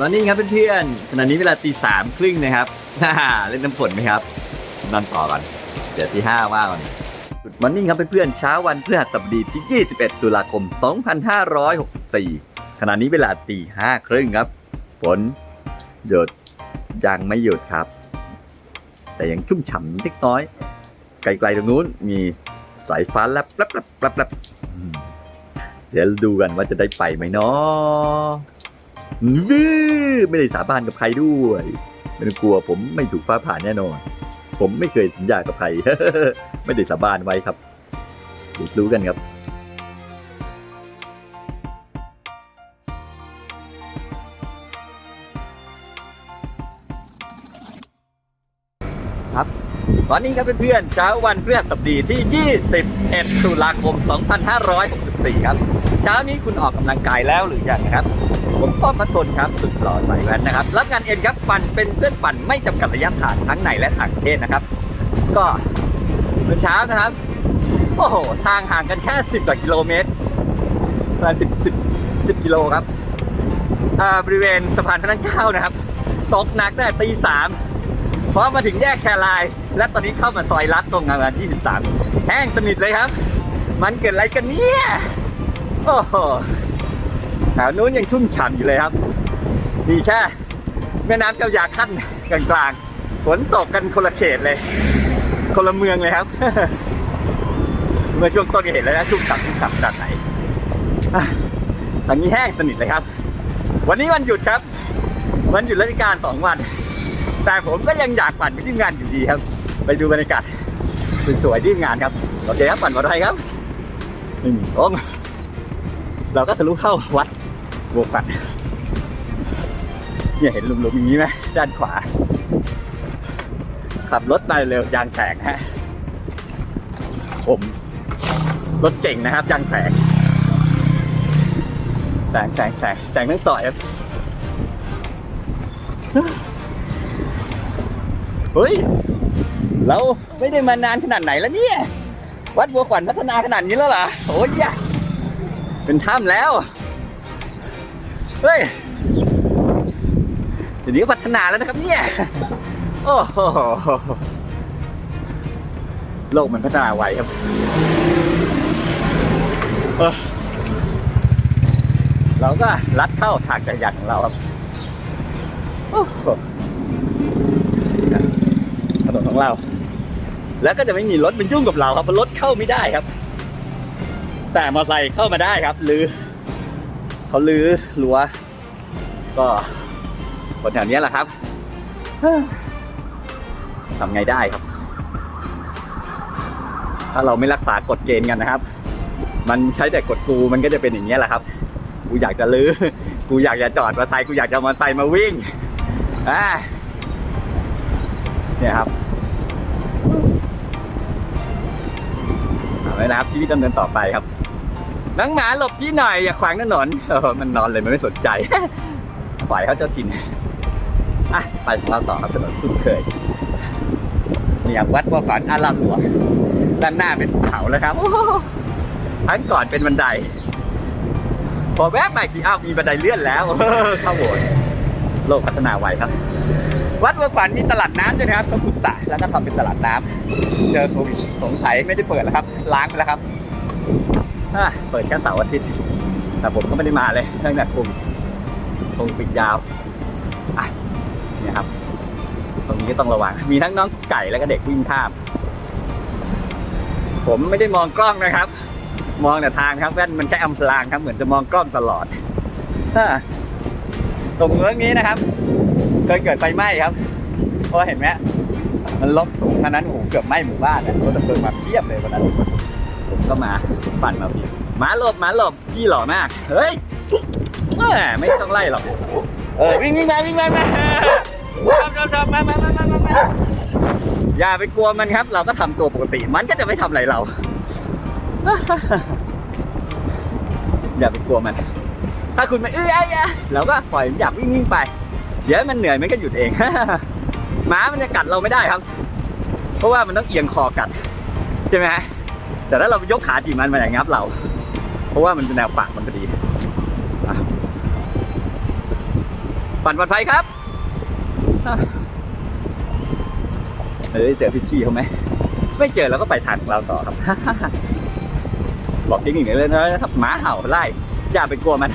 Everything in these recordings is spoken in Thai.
ตอนนี้ครับเพื่อนๆขณะนี้เวลาตีสามครึ่งนะครับเล่นน้ำฝนไหมครับ นอนต่อก่อนเดี๋ยวที่ห้าว่าก่อนมอร์นิ่งครับเพื่อนๆเช้าวันพฤหัสบดีที่ 21 ตุลาคม 2564 ขณะนี้เวลาตีห้าครึ่งครับฝนหยุดยังไม่หยุดครับ แต่ยังชุ่มฉ่ำเล็กน้อย ไกลๆตรงนู้นมีสายฟ้าแลบแลบแลบแลบแลบเดี๋ยวดูกันว่าจะได้ไปไหมเนาะ ไม่ได้สาบานกับใครด้วยไม่ต้องกลัวผมไม่ถูกฟ้าผ่าแน่นอน ผมไม่เคยสัญญากับใครไม่ได้สาบานไว้ครับเดี๋ยวรู้กันครับครับตอนนี้ครับเพื่อนๆเช้าวันพฤหัสบดีที่ 21 ตุลาคม 2564 ครับ เช้านี้คุณออกกำลังกายแล้วหรือยังครับ ผมป้อมพัทนครับสุดหล่อใส่แว่นนะครับ รับงานเอ็นครับปั่นเป็นเพื่อนปั่นไม่จำกัดระยะทางทั้งในและต่างประเทศนะครับ ก็เมื่อเช้านะครับ โอ้โห ทางห่างกันแค่ 10กว่ากิโลเมตรประมาณ10 10 10กิโลครับบริเวณสะพานพระนั่งเก้านะครับ ตกหนักตั้งแต่ตีสามพอมาถึงแยกแคราย และตอนนี้เข้ามาซอยลัดตรงงาน23 แห้งสนิทเลยครับ มันเกิดอะไรกันเนี่ย โอ้โห แถวนู้นยังชุ่มฉ่ำอยู่เลยครับมีแค่แม่น้ำเจ้าพระยาขั้นกลางๆฝนตกกันคนละเขตเลย คนละเมืองเลยครับ เมื่อช่วงต้นก็เห็นแล้วนะชุ่มฉ่ำชุ่มฉ่ำขนาดไหนตอะทางนี้แห้งสนิทเลยครับ วันนี้วันหยุดครับ วันหยุดราชการสองวัน แต่ผมก็ยังอยากปั่นไปที่งานอยู่ดีครับ ไปดูบรรยากาศสวยๆที่งานครับโอเคครับปั่นมอเตอร์ไซค์ครับไม่มีโอ้งเราก็ทะลุเข้าวัด โบวกัดเนี่ยเห็นหลุมๆอย่างนี้ไหมด้านขวา ขับรถมาเร็วยางแตกฮะผมรถเก่งนะครับยางแตกแสงแสงแสงแสงทั้งซอยครับเฮ้ย เราไม่ได้มานานขนาดไหนแล้วเนี่ย วัดบัวขวัญพัฒนาขนาดนี้แล้วเหรอโอ้ยเป็นถ้ำแล้ว เฮ้ยเดี๋ยวนี้พัฒนาแล้วนะครับเนี่ย โอ้โห โลกมันพัฒนาไวครับเราก็ลัดเข้าทางจักรยานของเราครับถนนของเรา แล้วก็จะไม่มีรถมันยุ่งกับเราครับเพราะรถเข้าไม่ได้ครับ แต่มอเตอร์ไซค์เข้ามาได้ครับลือ เขาลื้อรั้วก็คนแถวนี้แหละครับทำไงได้ครับ ถ้าเราไม่รักษากฎเกณฑ์กันนะครับ มันใช้แต่กฎกูมันก็จะเป็นอย่างเงี้แหละครับ กูอยากจะลื้อ กูอยากจะจอดมอเตอร์ไซค์กูอยากจะมอเตอร์ไซค์มาวิ่งอ่าเนี่ยครับเอาไว้นะครับชีวิตดำเนินต่อไปครับ นังหมาหลบพี่หน่อยอย่าขวางถนนเออมันนอนเลยมันไม่สนใจปล่อยเขาเจ้าถิ่นอะไปของเราต่อครับถนนคุ้นเคยเนี่ครับวัดว่าฝันอารามหลวด้านหน้าเป็นภูเขาแล้วครับทั้งก่อนเป็นบันได พอแวะไปทีอ้าวมีบันไดเลื่อนแล้วเข้าโบสถ์โลกพัฒนาไวครับ วัดบัวขวัญมีตลาดน้ำด้วยนะครับเขาขุดสระแล้วก็ทำเป็นตลาดน้ำเจอโควิดสงสัยไม่ได้เปิดแล้วครับ ล้างไปแล้วครับ เปิดแค่เสาร์อาทิตย์ แต่ผมก็ไม่ได้มาเลยตั้งแต่ควิดคงปิดยาวอะนี่ครับ ตรงนี้ต้องระวัง มีทั้งน้องไก่แล้วก็เด็กวิ่งข้าม ผมไม่ได้มองกล้องนะครับ มองแต่ทางครับแว่นมันแค่อำพรางครับ เหมือนจะมองกล้องตลอดตรงเมืองนี้นะครับ เคยเกิดไฟไหม้ครับเพราะเห็นไหมมันลบสูงขนาดนั้นโอ้โหเกือบไหม้หมู่บ้านนะรถดับเพลิงมาเพียบเลยวันนั้น ก็มาปั่นมาพี่หมาหลบหมาหลบพี่หล่อมากเฮ้ยแม่ไม่ต้องไล่หรอกเออวิ่งวิ่งมาวิ่งมามาชอบชอบมามามามามาอย่าไปกลัวมันครับ เราก็ทำตัวปกติ มันก็จะไม่ทำอะไรเรา อย่าไปกลัวมัน ถ้าคุณไม่เอ้ยเอ้ยเอ้ยเราก็ปล่อยมันอยากวิ่งวิ่งไป เดี๋ยวมันเหนื่อยมันก็หยุดเองหมามันจะกัดเราไม่ได้ครับ เพราะว่ามันต้องเอียงคอกัด ใช่ไหมฮะ แต่ถ้าเรายกขาจีบมันมันจะงับเรา เพราะว่ามันเป็นแนวปากมันพอดีปั่นปลอดภัยครับเฮ้ยเจอพี่ๆเขาไหมไม่เจอเราก็ไปทางของเราต่อครับ บอกเทคนิคเลยนะครับหมาเห่าไล่อย่าไปกลัวมัน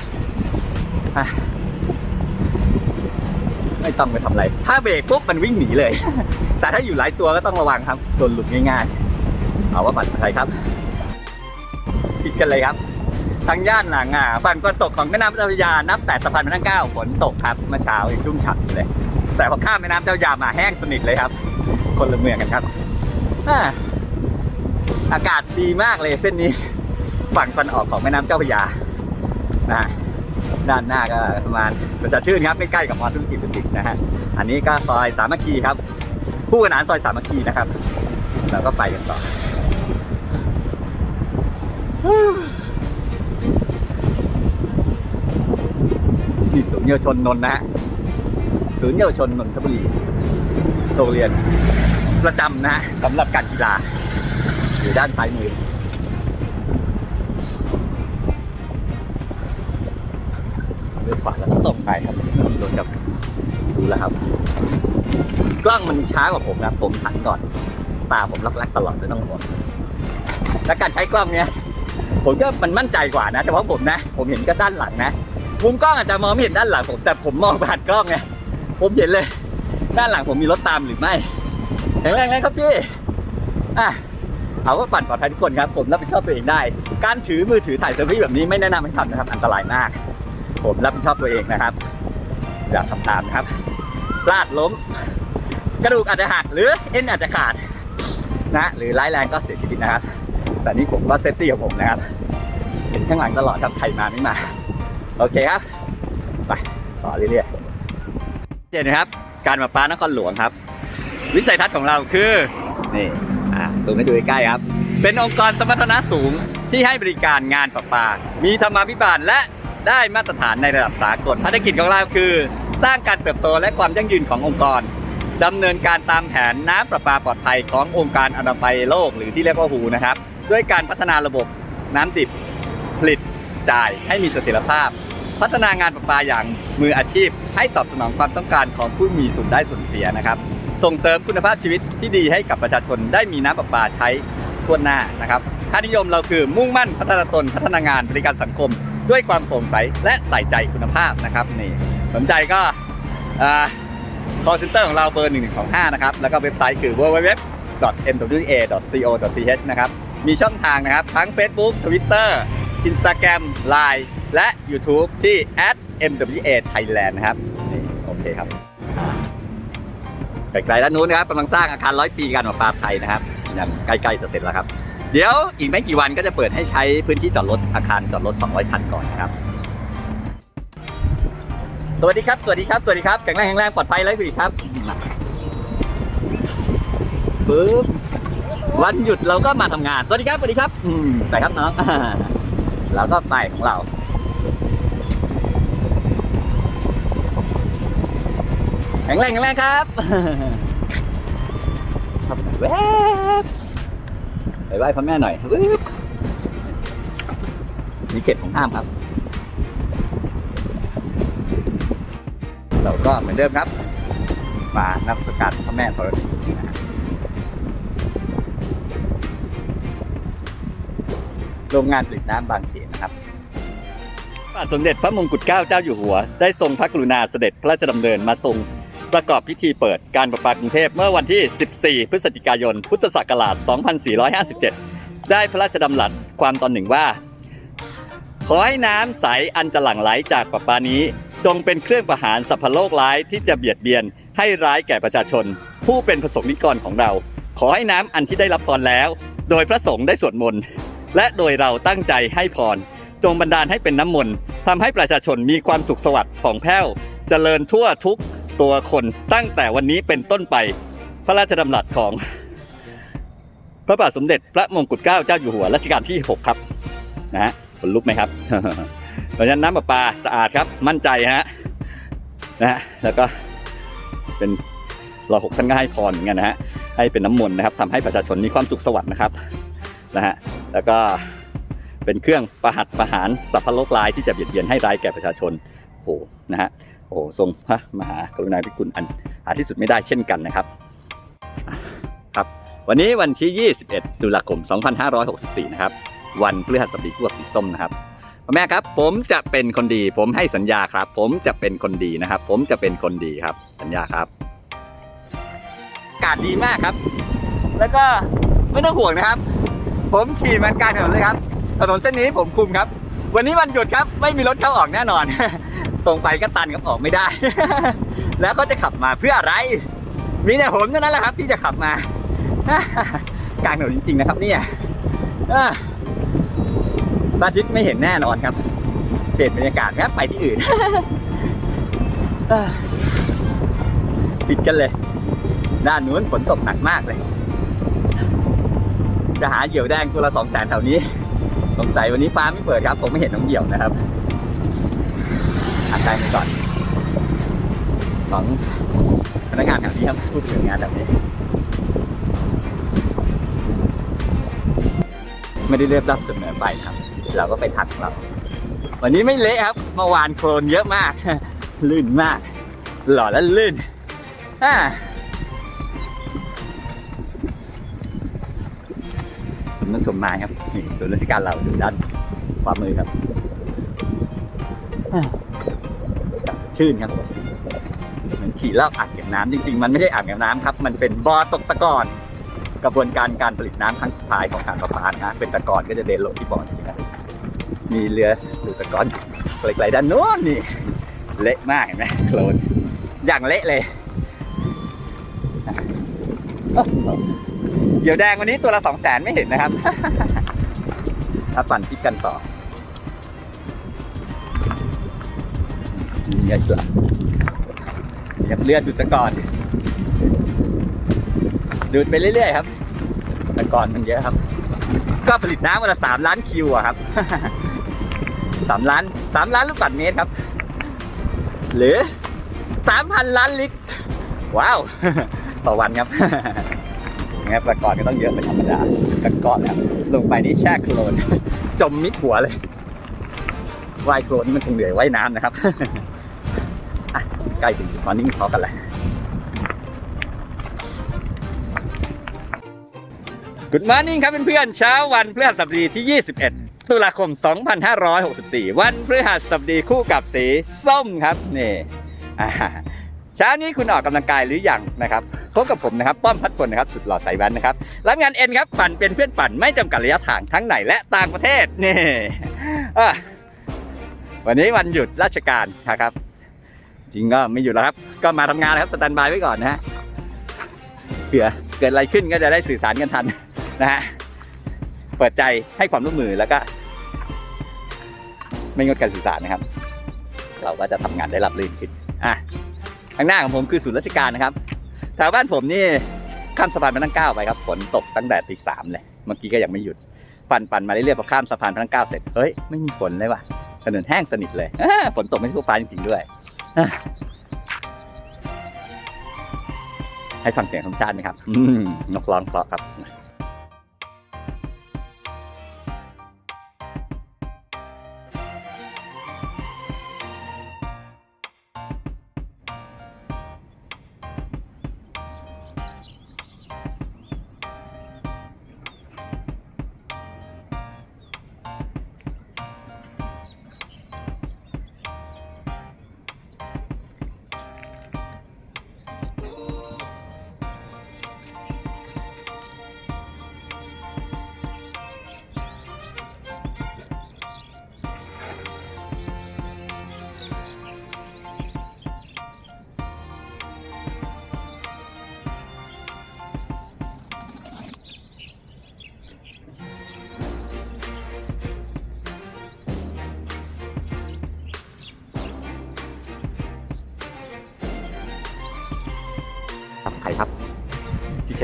ไม่ต้องไปทำอะไร ถ้าเบรกปุ๊บมันวิ่งหนีเลย แต่ถ้าอยู่หลายตัวก็ต้องระวังครับโดนหลุดง่ายๆ เอาว่าปั่นปลอดภัยครับคิดกันเลยครับทางย่านหลังอะฝั่งตะวันตกของแม่น้ำเจ้าพระยานับแต่สะพานพระนั่งเก้าฝนตกครับเมื่อเช้ายังชุ่มฉ่ำเลย แต่พอข้ามแม่น้ำเจ้าพระยามาแห้งสนิทเลยครับ คนละเมืองกันครับอากาศดีมากเลยเส้นนี้ ฝั่งตะวันออกของแม่น้ำเจ้าพระยานะด้านหน้าก็ประมาณประชาชื่นครับใกล้ๆกับมอธุรกิจดุสิตนะฮะอันนี้ก็ซอยสามัคคีครับ ผู้ขนานซอยสามัคคีนะครับ เราก็ไปกันต่อนี่ศูนย์เยาวชนนนนะฮะศูนย์เยาวชนนนทบุรีโรงเรียนประจำนะฮะสำหรับการกีฬาอยู่ด้านซ้ายมือเลี้ยวขวาแล้วก็ตรงไปครับมีรถกับดูแล้วครับ กล้องมันช้ากว่าผมนะผมหันก่อน ตาผมลักลักๆตลอดไม่ต้องห่วงและการใช้กล้องเนี้ยผมก็มันมั่นใจกว่านะเฉพาะผมนะ ผมเห็นก็ด้านหลังนะมุมกล้องอาจจะมองไม่เห็นด้านหลังผมแต่ผมมองผ่านกล้องไงผมเห็นเลย ด้านหลังผมมีรถตามหรือไม่แข็งแรงนะครับพี่อะเอาว่าปั่นปลอดภัยทุกคนครับ ผมรับผิดชอบตัวเองได้ การถือมือถือถ่ายเซลฟี่แบบนี้ไม่แนะนำให้ทำนะครับอันตรายมาก ผมรับผิดชอบตัวเองนะครับอย่าทำตามนะครับพลาดล้ม กระดูกอาจจะหักหรือเอ็นอาจจะขาด นะ หรือร้ายแรงก็เสียชีวิตนะครับ แต่นี่ผมก็เซฟตี้ของผมนะครับเห็นข้างหลังตลอดครับใครมาไม่มา โอเคครับ ไปต่อเรื่อยๆเจนนะครับ การมาปานครหลวงครับ วิสัยทัศน์ของเราคือ นี่อ่าซูมให้ดูใกล้ครับ เป็นองค์กรสมรรถนะสูงที่ให้บริการงานประปา มีธรรมาภิบาลและได้มาตรฐานในระดับสากลภารกิจของเราคือ สร้างการเติบโตและความยั่งยืนขององค์กร ดำเนินการตามแผนน้ำประปาปลอดภัยขององค์การอนามัยโลกหรือที่เรียกว่าหูนะครับ ด้วยการพัฒนาระบบน้ำดิบผลิตจ่ายให้มีเสถียรภาพ พัฒนางานประปาอย่างมืออาชีพ ให้ตอบสนองความต้องการของผู้มีส่วนได้ส่วนเสียนะครับ ส่งเสริมคุณภาพชีวิตที่ดีให้กับประชาชนได้มีน้ำประปาใช้ทั่วหน้านะครับค่านิยมเราคือมุ่งมั่นพัฒนาตนพัฒนางานบริการสังคม ด้วยความโปร่งใสและใส่ใจคุณภาพนะครับนี่สนใจก็อ่า call center ของเราเบอร์ 1125 นะครับ แล้วก็เว็บไซต์คือ www.mwa.co.th นะครับ มีช่องทางนะครับ ทั้ง Facebook Twitter Instagram Line และ YouTube ที่ @mwa thailand นะครับ นี่ โอเคครับไกลๆด้านนู้นนะครับกำลังสร้างอาคารร้อยปีการประปาไทยนะครับยังใกล้ๆจะเสร็จแล้วครับ เดี๋ยวอีกไม่กี่วันก็จะเปิดให้ใช้พื้นที่จอดรถอาคารจอดรถ 200 คันก่อนนะครับ สวัสดีครับ สวัสดีครับ สวัสดีครับแข็งแรงแข็งแรงปลอดภัยเลยคุณครับปึ๊บวันหยุดเราก็มาทำงาน สวัสดีครับ สวัสดีครับ อืมไปครับน้องอ่าเราก็ไปของเราแข็งแรงแข็งแรงครับครับแวบไปไหว้พ่อแม่หน่อยปึ๊บมีเขตของห้ามครับ เราก็เหมือนเดิมครับมานับสกัดพระแม่ธรณีนะโรงงานผลิตน้ำบางเขนนะครับพระบาทสมเด็จพระมงกุฎเกล้าเจ้าอยู่หัว ได้ทรงพระกรุณาเสด็จพระราชดำเนินมาทรงประกอบพิธีเปิดการประปากรุงเทพเมื่อวันที่ 14 พฤศจิกายน พุทธศักราช 2457 ได้พระราชดำรัสความตอนหนึ่งว่า ขอให้น้ำใสอันจะหลั่งไหลจากประปานี้ จงเป็นเครื่องประหารสัพพโลกร้ายที่จะเบียดเบียนให้ร้ายแก่ประชาชน ผู้เป็นประสงค์นิกรของเรา ขอให้น้ำอันที่ได้รับพรแล้ว โดยพระสงฆ์ได้สวดมนต์และโดยเราตั้งใจให้พร จงบันดาลให้เป็นน้ำมนต์ทำให้ประชาชนมีความสุขสวัสดิ์ผ่องแผ้วเจริญทั่วทุกตัวคนตั้งแต่วันนี้เป็นต้นไป พระราชดำรัสของ พระบาทสมเด็จพระมงกุฎเกล้าเจ้าอยู่หัวรัชกาลที่ 6 ครับ นะฮะขนลุกไหมครับ เพราะฉะนั้นน้ำประปาสะอาดครับมั่นใจฮะนะฮะแล้วก็เป็นรอหกท่านก็ให้พรเหมือนกันนะฮะให้เป็นน้ำมนต์นะครับทำให้ประชาชนมีความสุขสวัสดิ์นะครับนะฮะแล้วก็เป็นเครื่องประหัตประหารสัพพโลกร้ายที่จะเบียดเบียนให้ร้ายแก่ประชาชนโอ้โหนะฮะโอ้ทรงพระมหากรุณาธิคุณอันหาที่สุดไม่ได้เช่นกันนะครับครับ วันนี้วันที่ 21 ตุลาคม 2564 นะครับ วันพฤหัสบดีคู่กับสีส้มนะครับ แม่ครับ ผมจะเป็นคนดี ผมให้สัญญาครับ ผมจะเป็นคนดีนะครับ ผมจะเป็นคนดีครับ สัญญาครับอากาศดีมากครับ แล้วก็ไม่ต้องห่วงนะครับ ผมขี่มันกลางถนนเลยครับ ถนนเส้นนี้ผมคุมครับ วันนี้วันหยุดครับไม่มีรถเข้าออกแน่นอน ตรงไปก็ตันครับออกไม่ได้ แล้วก็จะขับมาเพื่ออะไร มีแต่ผมเท่านั้นแหละครับ ที่จะขับมากลางถนนจริงๆนะครับเนี่ย พระอาทิตย์ไม่เห็นแน่นอนครับ เปลี่ยนบรรยากาศครับไปที่อื่นปิดกันเลย ด้านนู้นฝนตกหนักมากเลย จะหาเหยี่ยวแดงตัวละสองแสนแถวนี้สงสัยวันนี้ฟ้าไม่เปิดครับผมไม่เห็นน้องเหยี่ยวนะครับอัดใจไปก่อนของพนักงานแถวนี้ครับพูดถึงงานแบบนี้ ไม่ได้เรียบรับเสมอไปครับ เราก็ไปทักเรา วันนี้ไม่เละครับเมื่อวานโคลนเยอะมาก ลื่นมาก หล่อและลื่นอ่าผมต้องชมม้ครับนี่ศูนย์ราชการเราอยู่ด้านขวามือครับชื่นครับเหมือนขี่รอบอ่างเก็บน้ำจริงๆ มันไม่ใช่อ่างเก็บน้ำครับ มันเป็นบ่อตกตะกอนกระบวนการการผลิตน้ำครั้งสุดท้ายของการประปานะเป็นตะกอนก็จะเดินลงที่บ่อนี้นะ มีเรือดูตะกอนไกลๆด้านโน้นนี่ เละมากเห็นไหมโคลนอย่างเละเลยเดี๋ยวแดงวันนี้ตัวละสองแสนไม่เห็นนะครับถ้าปั่นคิดกันต่อนี่ตัวนี่ครับเลือดดูดตะกอนดูดไปเรื่อยๆครับ ตะกอนมันเยอะครับ ก็ผลิตน้ำวันละสามล้านคิวอะครับ สามล้านสามล้านลูกบาศก์เมตรครับ หรือสามพันล้านลิตร ว้าว ต่อวันครับนะครับแต่ก่อนก็ต้องเยอะเป็นธรรมดาแต่ก่อนแล้วลงไปนี่แช่โคลน จมมิดหัวเลยว่ายโคลนนี่มันคงเหนื่อยว่ายน้ำนะครับใกล้ถึงมอร์นิ่งทอกันแล้ว Good morning ครับเพื่อนๆเช้าวันพฤหัสบดีที่ 21 ตุลาคม 2564 วันพฤหัสบดีคู่กับสีส้มครับนี่เช้านี้คุณออกกำลังกายหรือยังนะครับพบกับผมนะครับ ป้อมพัดพลนะครับ สุดหล่อสายแว้นนะครับ รับงานเอ็นครับ ปั่นเป็นเพื่อนปั่นไม่จำกัดระยะทางทั้งในและต่างประเทศนี่วันนี้วันหยุดราชการนะครับ จริงก็ไม่หยุดแล้วครับ ก็มาทำงานนะครับสแตนบายไว้ก่อนนะฮะเผื่อเกิดอะไรขึ้นก็จะได้สื่อสารกันทันนะฮะ เปิดใจให้ความร่วมมือแล้วก็ ไม่งดการสื่อสารนะครับ เราก็จะทำงานได้รับรื่นขึ้นอะข้างหน้าของผมคือศูนย์ราชการนะครับแถวบ้านผมนี่ข้ามสะพานพระนั่งเก้าไปครับฝนตกตั้งแต่ตีสามเลยเมื่อกี้ก็ยังไม่หยุด ปั่นปั่นมาเรื่อยๆพอข้ามสะพานพระนั่งเก้าเสร็จเฮ้ยไม่มีฝนเลยว่ะถนนแห้งสนิทเลยฝนตกไม่ทั่วฟ้าจริงๆด้วยให้ฟังเสียงธรรมชาติไหมครับนกร้องเพราะครับครับ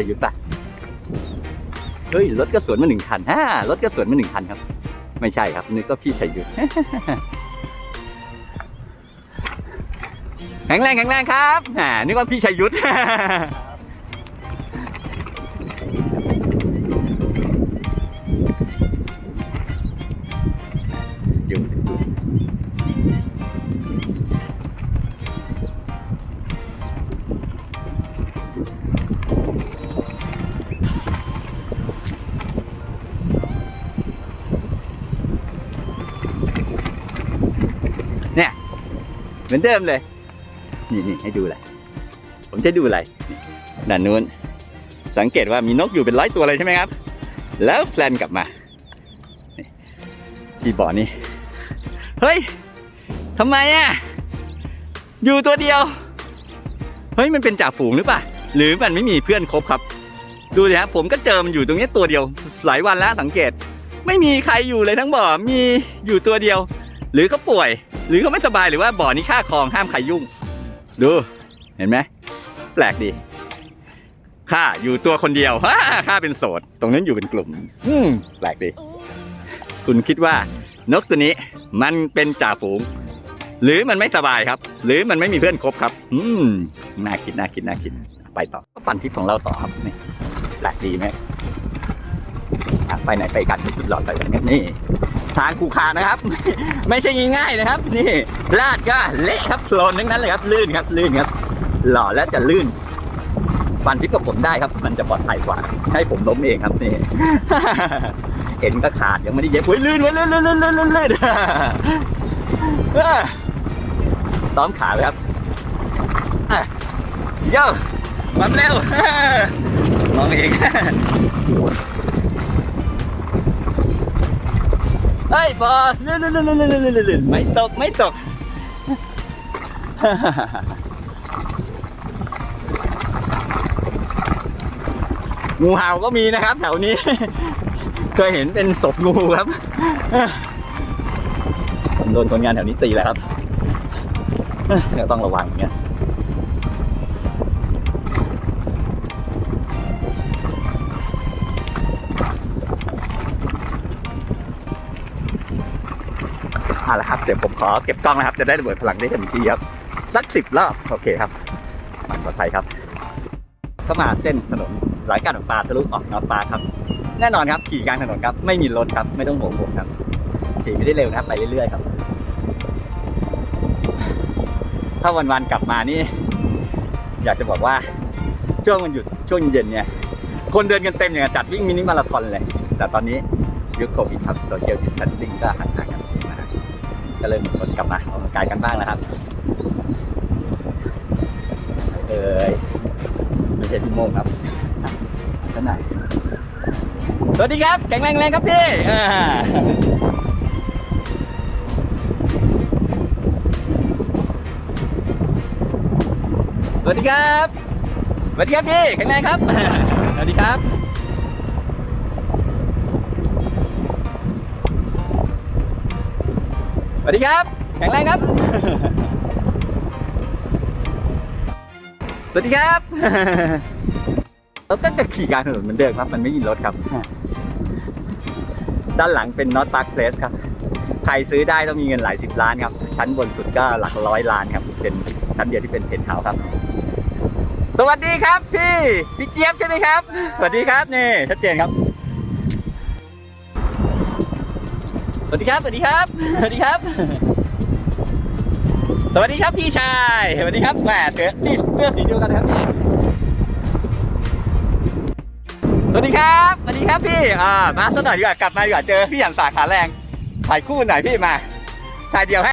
ยุทธป่ะเฮ้ยรถก็สวนมาหนึ่งคันฮ่ารถก็สวนมาหนึ่งคันครับ ไม่ใช่ครับนี่ก็พี่ชัยยุทธแข็งแรงแข็งแรงครับอ่านึกว่าพี่ชัยยุทธ เหมือนเดิมเลย นี่นี่ให้ดูเลยผมจะดูอะไรนี่ด้านนู้น สังเกตว่ามีนกอยู่เป็นร้อยตัวเลยใช่ไหมครับ แล้วแพลนกลับมา ที่บ่อนี้ เฮ้ยทำไมอะ อยู่ตัวเดียว เฮ้ย มันเป็นจ่าฝูงหรือเปล่า หรือมันไม่มีเพื่อนครบครับ ดูดิครับผมก็เจอมันอยู่ตรงนี้ตัวเดียว หลายวันแล้วสังเกต ไม่มีใครอยู่เลยทั้งบ่อ มีอยู่ตัวเดียว หรือเขาป่วย หรือเขาไม่สบายหรือว่าบ่อนี้ค่าคลองห้ามใครยุ่ง ดูเห็นไหมแปลกดีข้าอยู่ตัวคนเดียวฮ่าข้าเป็นโสด ตรงนั้นอยู่เป็นกลุ่ม อืมแปลกดี คุณคิดว่านกตัวนี้มันเป็นจ่าฝูง หรือมันไม่สบายครับ หรือมันไม่มีเพื่อนคบครับ อืมน่าคิดน่าคิดน่าคิด ไปต่อก็ปั่นทริปของเราต่อครับนี่แปลกดีไหม ไปไหนไปกันที่สุดหลอดไปอย่างนี้นี่ ทางคูคานะครับ ไม่ใช่ง่ายๆนะครับ นี่ลาดก็เละครับโคลนทั้งนั้นเลยครับ ลื่นครับ ลื่นครับ หล่อและจะลื่นปั่นทริปกับผมได้ครับ มันจะปลอดภัยกว่า ให้ผมล้มเองครับนี่เอ็นก็ขาดยังไม่ได้เย็บโอ้ยลื่นเว้ยลื่นลื่นลื่นลื่นลื่นลื่นเออซ้อมขาไว้ครับอะโย่มาเร็วมองเอง เฮ้ยพอลื่นลื่นลื่นลื่นลื่นลื่นลื่นไม่ตกไม่ตกงูเห่าก็มีนะครับ แถวนี้ เคยเห็นเป็นศพงูครับผมโดนคนงานแถวนี้ตีแหละครับเดี๋ยต้องระวังเนี่ย เอาละครับ เดี๋ยวผมขอเก็บกล้องนะครับ จะได้ระเบิดพลังได้เต็มที่ครับสักสิบรอบโอเคครับมันปลอดภัยครับ ก็มาเส้นถนนสายการของปลาทะลุออกนอปลาครับ แน่นอนครับขี่กลางถนนครับ ไม่มีรถครับ ไม่ต้องห่วงผมครับขี่ไม่ได้เร็วนะครับ ไปเรื่อยๆครับ ถ้าวันๆกลับมานี่ อยากจะบอกว่าช่วงวันหยุดช่วงเย็นเนี่ย คนเดินกันเต็มอย่างจัดวิ่งมินิมาราธอนเลย แต่ตอนนี้ยุคโควิดครับโซเชียลดิส a ท c ซิ่งก็ห่างๆกันนะฮะ ก็เริ่มมีคนกลับมาออกกำลังกายกันบ้างแล้วครับเอ้ยไม่ใช่พี่โมงครับท่านไหนสวัสดีครับ แข็งแรงแรงครับพี่อ่าสวัสดีครับ สวัสดีครับพี่แข็งแรงครับ สวัสดีครับ วัสดีครับแข็งแรงครับ สวัสดีครับเราก็จะขี่กลารถนนเหมือนเดิมครับ มันไม่มีรถครับ ด้านหลังเป็น Not Park Place ครับ ใครซื้อได้ต้องมีเงินหลายสิบล้านครับ ชั้นบนสุดก็หลักร้อยล้านครับ เป็นชั้นเดียวที่เป็นเพนท์เฮาส์ครับ สวัสดีครับพี่ พี่เจี๊ยบใช่ไหมครับ สวัสดีครับนี่ชัดเจนครับ สวัสดีครับ สวัสดีครับ สวัสดีครับ สวัสดีครับพี่ชาย สวัสดีครับแหมเสื้อสีเสื้อสีเดียวกันนะครับพี่ สวัสดีครับ สวัสดีครับพี่ อ่า มาสักหน่อยดีกว่ากลับมาดีกว่าเจอพี่หยันสาขาแรง ถ่ายคู่หน่อยพี่มา ถ่ายเดียวให้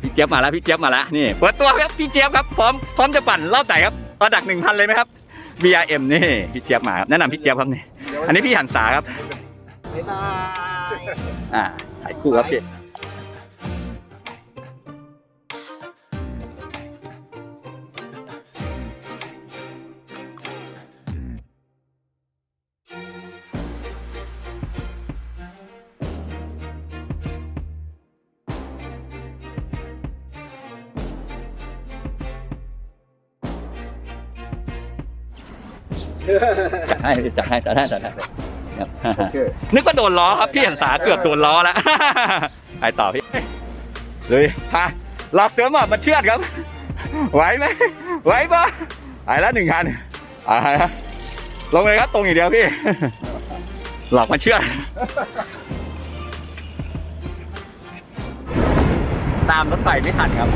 พี่เจี๊ยบมาแล้วพี่เจี๊ยบมาแล้วนี่เปิดตัวครับพี่เจี๊ยบครับพร้อมพร้อมจะปั่นรอบไหนครับระดักหนึ่งพันเลยไหมครับ BRM นี่พี่เจี๊ยบมาครับแนะนำพี่เจี๊ยบครับนี่อันนี้พี่หันษาครับบ๊ายบายอ่าถ่ายคู่ครับพี่ ให้จัดให้จัดให้จัดให้ครับนึกว่าโดนล้อครับพี่หันษาเกือบโดนล้อแล้วไปต่อพี่เลยพาหลอกเสือหมอบมาเชือดครับ ไหวไหมไหวปะไปแล้วหนึ่งคันอ่าลงเลยครับตรงอย่างเดียวพี่ หลอกมาเชือดตามรถไฟไม่ทันครับ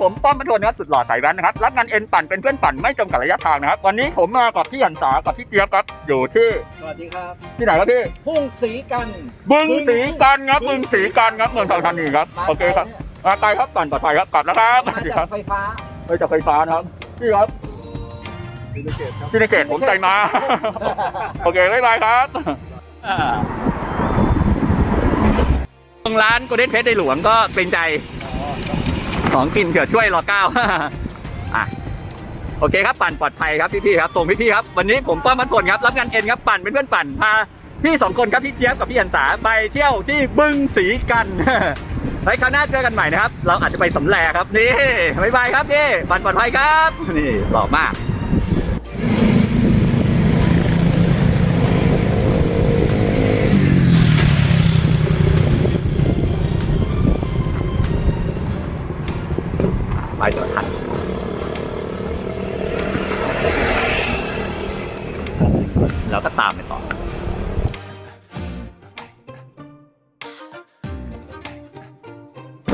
ผมป้อมพัทนครับสุดหล่อสายแว้นนะครับ รับงานเอ็นปั่นเป็นเพื่อนปั่นไม่จำกัดระยะทางนะครับ วันนี้ผมมากับพี่หันษากับพี่เจี๊ยบครับ อยู่ที่สวัสดีครับ ที่ไหนครับพี่ ทุ่งสีกันบึงสีกันครับบึงสีกันครับเมืองทองธานีครับ โอเคครับมาไกลครับปั่นปลอดภัยครับกลับแล้วครับสมาวัสดีคจารักบไฟฟ้าไปจากไฟฟ้านะครับ พี่ครับศรีสะเกษครับพี่ในเกตผมใจมา โอเคบ๊ายบายครับตรงร้านโกลเด้นเพชรในหลวงก็เป็นใจ ของกินเผื่อช่วยรอเก้าอะโอเคครับปั่นปลอดภัยครับพี่ๆครับส่งพี่ๆครับวันนี้ผมป้ามัดผลครับรับงานเอ็นครับปั่นเป็นเพื่อนปั่นพาพี่สองคนครับพี่เจี๊ยบกับพี่อันสาไปเที่ยวที่บึงสีกันไว้คราวหน้าเจอกันใหม่นะครับ เราอาจจะไปสำแลครับนี่บ๊ายบายครับพี่ปั่นปลอดภัยครับ นี่หล่อมาก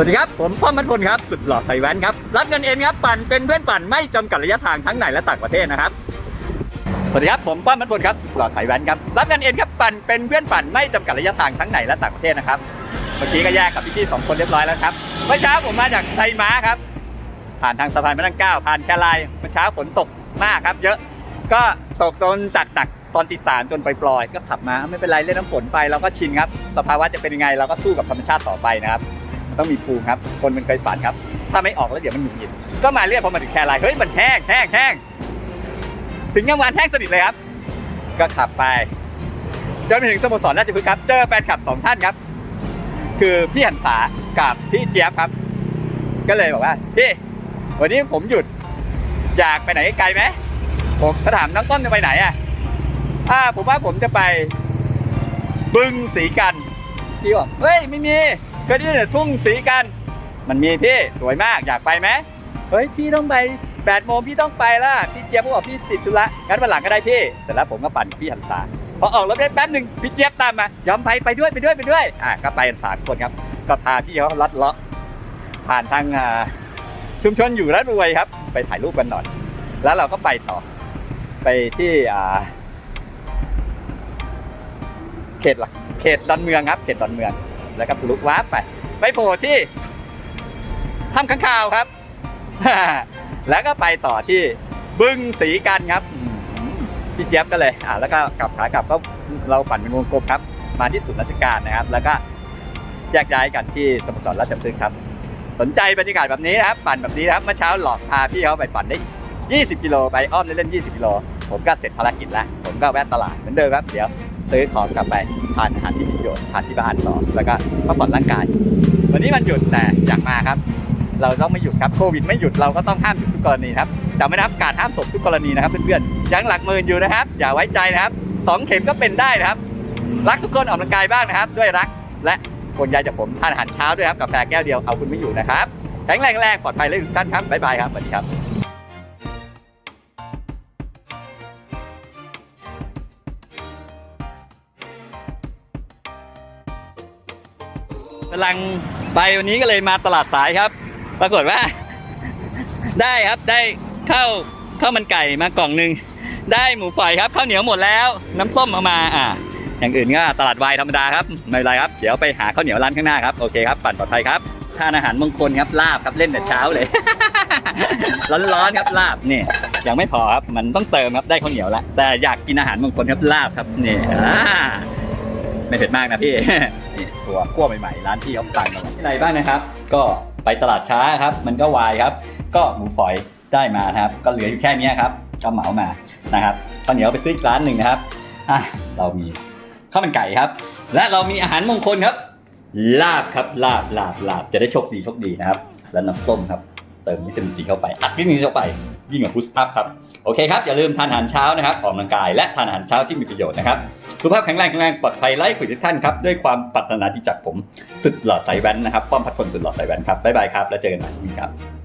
สวัสดีครับผมป้อมมัทพลครับสุดหล่อใส่แว่นครับรับเงินเอ็นครับปั่นเป็นเพื่อนปั่นไม่จำกัดระยะทางทั้งในและต่างประเทศนะครับสวัสดีครับผมป้อมมัทพลครับสุดหล่อใส่แว่นครับรับเงินเอ็นครับปั่นเป็นเพื่อนปั่นไม่จำกัดระยะทางทั้งในและต่างประเทศนะครับเมื่อกี้ก็แยกกับพี่ๆสองคนเรียบร้อยแล้วครับเมื่อเช้าผมมาจากไซม้าครับผ่านทางสะพานพระนั่งเกล้าผ่านแคลายเมื่อเช้าฝนตกมากครับ เยอะก็ตกจนตักตักๆตอนตีสามจนปล่อยๆก็ขับมาไม่เป็นไรเล่นน้ำฝนไปเราก็ชินครับสภาวะจะเป็นยังไงเราก็สู้กับธรรมชาติต่อไปนะครับมัน ต้องมีภูมิครับ คนมันเคยฝันครับ ถ้าไม่ออกแล้วเดี๋ยวมันหงุดหงิดก็มาเรียกพอมาถึงแคลายเฮ้ยมันแห้งแห้งแห้งถึงยังวันแห้งสนิทเลยครับ ก็ขับไปจนไปถึงสโมสรราชพฤกษ์ครับเจอแฟนคลับสองท่านครับ คือพี่หันษากับพี่เจี๊ยบครับ ก็เลยบอกว่าพี่วันนี้ผมหยุดอยากไปไหนไกลไหมผมก็ถามน้องต้นจะไปไหนอะอ่าผมว่าผมจะไปบึงสีกันพี่บอกเฮ้ยไม่มี ก็นี่เนี่ยทุ่งสีกัน มันมีพี่สวยมากอยากไปไหมเฮ้ยพี่ต้องไปแปดโมงพี่ต้องไปละพี่เจี๊ยบบอกพี่ติดธุระงั้นวันหลังก็ได้พี่เสร็จแล้วผมก็ปั่นพี่หันษาพอออกรถได้แป๊บหนึ่งพี่เจี๊ยบตามมายอมไปไปด้วยไปด้วยไปด้วยอะก็ไปกันสามคนครับ ก็พาพี่เขาลัดเลาะผ่านทางชุมชนอยู่รัฐรวยครับ ไปถ่ายรูปกันหน่อยแล้วเราก็ไปต่อ ไปที่อ่าเขตหลักเขตดอนเมืองครับ เขตดอนเมือง แล้วก็ทะลุวาร์ปไป ไปโผล่ที่ถ้ำข้างคาวครับ แล้วก็ไปต่อที่บึงสีกันครับพี่เจี๊ยบก็เลยอ่าแล้วก็กลับขากลับก็เราปั่นเป็นวงกลมครับ มาที่ศูนย์ราชการนะครับ แล้วก็แยกย้ายกันที่สโมสรราชพฤกษ์ครับ สนใจบรรยากาศแบบนี้นะครับ ปั่นแบบนี้นะครับ เมื่อเช้าหลอกพาพี่เขาไปปั่นได้ 20 กิโลไปอ้อมเล่นๆ20 กิโล ผมก็เสร็จภารกิจแล้ว ผมก็แวะตลาดเหมือนเดิมครับ เดี๋ยว ซื้อของกลับไปทานอาหารที่มีประโยชน์ทานที่บ้านต่อแล้วก็พักผ่อนร่างกาย วันนี้มันหยุดแต่อยากมาครับ เราต้องไม่หยุดครับโควิดไม่หยุดเราก็ต้องห้ามหยุดทุกกรณีครับจำไว้นะครับการห้ามตกทุกกรณีนะครับเพื่อนๆยังหลักหมื่นอยู่นะครับ อย่าไว้ใจนะครับสองเข็มก็เป็นได้นะครับ รักทุกคนออกกำลังกายบ้างนะครับ ด้วยรักและคนใยจากผมทานอาหารเช้าด้วยครับกาแฟแก้วเดียวเอาคุณไม่อยู่นะครับแข็งแรงแรงปลอดภัยเลยทุกท่านครับบ๊ายบายครับสวัสดีครับำลังไปวันนี้ก็เลยมาตลาดสายครับ ปรากฏว่า ได้ครับได้ข้าวข้าวมันไก่มากล่องหนึ่งได้หมูฝอยครับข้าวเหนียวหมดแล้ว น้ำส้มเอามาอ่าอย่างอื่นก็ตลาดวายธรรมดาครับไม่เป็นไรครับ เดี๋ยวไปหาข้าวเหนียวร้านข้างหน้าครับโอเคครับปั่นปลอดภัยครับทานอาหารมงคลครับลาบครับเล่นแต่เช้าเลย ร้อนๆครับลาบนี่ยังไม่พอครับมันต้องเติมครับได้ข้าวเหนียวแล้วแต่อยากกินอาหารมงคลครับลาบครับนี่อ่า ไม่เผ็ดมากนะพี่ นี่ตัวคั่วใหม่ๆร้านที่เขาตังมาที่ไหนบ้างนะครับ ก็ไปตลาดช้าครับ มันก็วายครับ ก็หมูฝอยได้มานะครับ ก็เหลืออยู่แค่เนี้ยครับก็เหมามานะครับข้าวเหนียวไปซื้ออีกร้านหนึ่งนะครับอะเรามีข้าวมันไก่ครับ และเรามีอาหารมงคลครับ ลาบครับลาบลาบลาบจะได้โชคดีโชคดีนะครับ และน้ำส้มครับ เติมวิตามินซีเข้าไปอัดวิตามินซีเข้าไป ยิ่งกว่าพุชอัพครับ โอเคครับ อย่าลืมทานอาหารเช้านะครับ ออกกำลังกายและทานอาหารเช้าที่มีประโยชน์นะครับสุขภาพแข็งแรงแข็งแรงปลอดภัยไร้ฝุ่นทุกท่านครับ ด้วยความปรารถนาที่จากผมสุดหล่อสายแว่นนะครับ ป้อมพัดพลสุดหล่อสายแว่นครับบ๊ายบายครับ แล้วเจอกันใหม่นี้ครับ